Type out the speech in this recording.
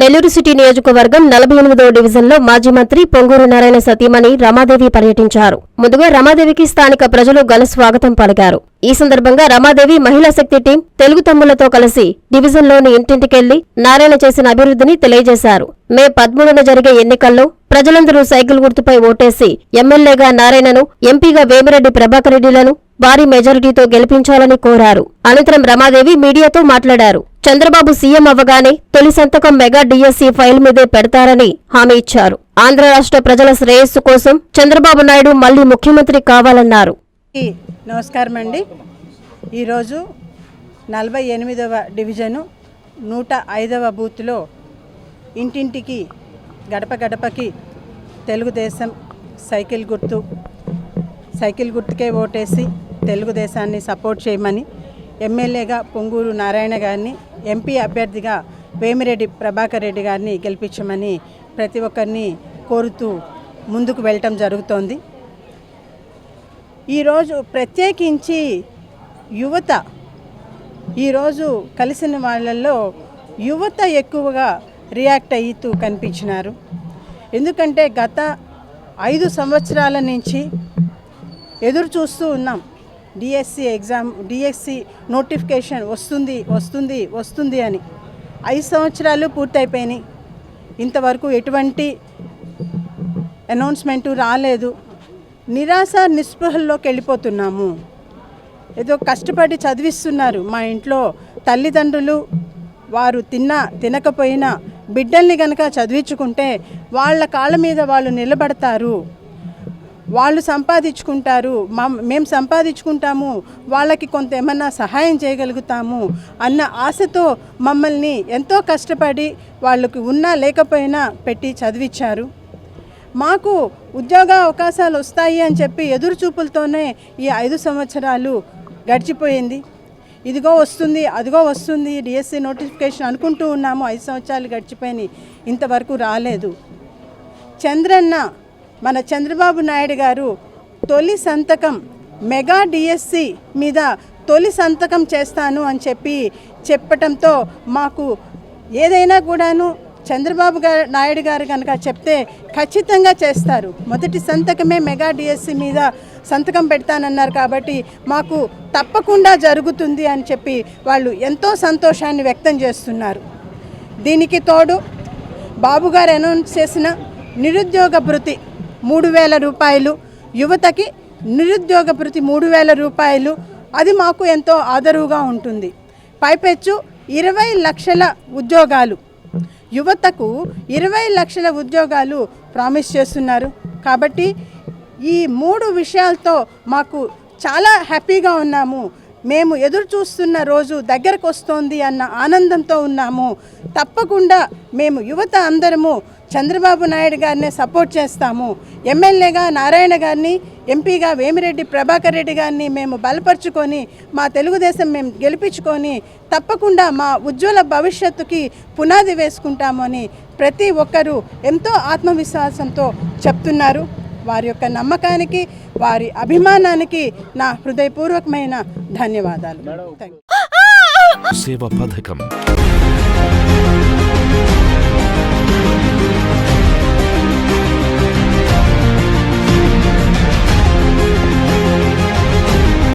Nellore city నియోజకవర్గం నలభై ఎనిమిదవ డివిజన్లో మాజీ మంత్రి పొంగూరు నారాయణ సతీమణి రమాదేవి పర్యటించారు. ముందుగా రమాదేవికి స్థానిక ప్రజలు ఘన స్వాగతం పలికారు. ఈ సందర్భంగా రమాదేవి మహిళా శక్తి టీం తెలుగు తమ్ములతో కలిసి డివిజన్లోని ఇంటింటికెళ్ళి నారాయణ చేసిన అభివృద్ధిని తెలియజేశారు. మే పదమూడున జరిగే ఎన్నికల్లో ప్రజలందరూ సైకిల్ గుర్తుపై ఓటేసి ఎమ్మెల్యేగా నారాయణను ఎంపీగా వేమిరెడ్డి ప్రభాకర్ రెడ్డిలను భారీ మెజారిటీతో గెలిపించాలని కోరారు. అనంతరం రమాదేవి మీడియాతో మాట్లాడారు. చంద్రబాబు సీఎం అవ్వగానే తొలి సంతకం మెగా డిఎస్సీ ఫైల్ మీదే పెడతారని హామీ ఇచ్చారు. ఆంధ్ర రాష్ట్ర ప్రజల శ్రేయస్సు కోసం చంద్రబాబు నాయుడు మళ్ళీ ముఖ్యమంత్రి కావాలన్నారు. నమస్కారం అండి. ఈరోజు నలభై ఎనిమిదవ డివిజను నూట ఐదవ బూత్లో ఇంటింటికి గడప గడపకి తెలుగుదేశం సైకిల్ గుర్తు సైకిల్ గుర్తుకే ఓటేసి తెలుగుదేశాన్ని సపోర్ట్ చేయమని ఎమ్మెల్యేగా పొంగూరు నారాయణ గారిని ఎంపీ అభ్యర్థిగా వేమిరెడ్డి ప్రభాకర్ రెడ్డి గారిని గెలిపించమని ప్రతి ఒక్కరిని కోరుతూ ముందుకు వెళ్ళటం జరుగుతోంది. ఈరోజు ప్రత్యేకించి యువత ఈరోజు కలిసిన వాళ్ళల్లో యువత ఎక్కువగా రియాక్ట్ అవుతూ కనిపించినారు. ఎందుకంటే గత ఐదు సంవత్సరాల నుంచి ఎదురు చూస్తూ ఉన్నాం. డిఎస్సి ఎగ్జామ్ డిఎస్సి నోటిఫికేషన్ వస్తుంది వస్తుంది వస్తుంది అని. ఐదు సంవత్సరాలు పూర్తయిపోయినాయి. ఇంతవరకు ఎటువంటి అనౌన్స్మెంటు రాలేదు. నిరాశ నిస్పృహల్లోకి వెళ్ళిపోతున్నాము. ఏదో కష్టపడి చదివిస్తున్నారు మా ఇంట్లో తల్లిదండ్రులు. వారు తిన్నా తినకపోయినా బిడ్డల్ని కనుక చదివించుకుంటే వాళ్ళ కాళ్ళ మీద వాళ్ళు నిలబడతారు. వాళ్ళు సంపాదించుకుంటారు మా మేము సంపాదించుకుంటాము వాళ్ళకి కొంత ఏమన్నా సహాయం చేయగలుగుతాము అన్న ఆశతో మమ్మల్ని ఎంతో కష్టపడి వాళ్ళకి ఉన్నా లేకపోయినా పెట్టి చదివించారు మాకు ఉద్యోగ అవకాశాలు వస్తాయి అని చెప్పి ఎదురు చూపులతోనే ఈ ఐదు సంవత్సరాలు గడిచిపోయింది. ఇదిగో వస్తుంది అదిగో వస్తుంది డిఎస్సి నోటిఫికేషన్ అనుకుంటూ ఉన్నాము. ఐదు సంవత్సరాలు గడిచిపోయినాయి. ఇంతవరకు రాలేదు. చంద్రన్న మన చంద్రబాబు నాయుడు గారు తొలి సంతకం మెగా డిఎస్సి మీద తొలి సంతకం చేస్తాను అని చెప్పి చెప్పటంతో మాకు ఏదైనా కూడాను చంద్రబాబు గారు నాయుడు గారు కనుక చెప్తే ఖచ్చితంగా చేస్తారు. మొదటి సంతకమే మెగా డిఎస్సి మీద సంతకం పెడతానన్నారు కాబట్టి మాకు తప్పకుండా జరుగుతుంది అని చెప్పి వాళ్ళు ఎంతో సంతోషాన్ని వ్యక్తం చేస్తున్నారు. దీనికి తోడు బాబు గారు అనౌన్స్ చేసిన నిరుద్యోగ భృతి మూడు వేల రూపాయలు. యువతకి నిరుద్యోగ ప్రతి మూడు వేల రూపాయలు. అది మాకు ఎంతో ఆదరువుగా ఉంటుంది. పైపెచ్చు ఇరవై లక్షల ఉద్యోగాలు. యువతకు ఇరవై లక్షల ఉద్యోగాలు ప్రామిస్ చేస్తున్నారు. కాబట్టి ఈ మూడు విషయాలతో మాకు చాలా హ్యాపీగా ఉన్నాము. మేము ఎదురు చూస్తున్న రోజు దగ్గరకు వస్తోంది అన్న ఆనందంతో ఉన్నాము. తప్పకుండా మేము యువత అందరము చంద్రబాబు నాయుడు గారినే సపోర్ట్ చేస్తాము. ఎమ్మెల్యేగా నారాయణ గారిని ఎంపీగా వేమిరెడ్డి ప్రభాకర్ రెడ్డి గారిని మేము బలపరుచుకొని మా తెలుగుదేశం మేము గెలిపించుకొని తప్పకుండా మా ఉజ్వల భవిష్యత్తుకి పునాది వేసుకుంటాము అని ప్రతి ఒక్కరూ ఎంతో ఆత్మవిశ్వాసంతో చెప్తున్నారు. వారి యొక్క నమ్మకానికి వారి అభిమానానికి నా హృదయపూర్వకమైన ధన్యవాదాలు. సేవ పథకం.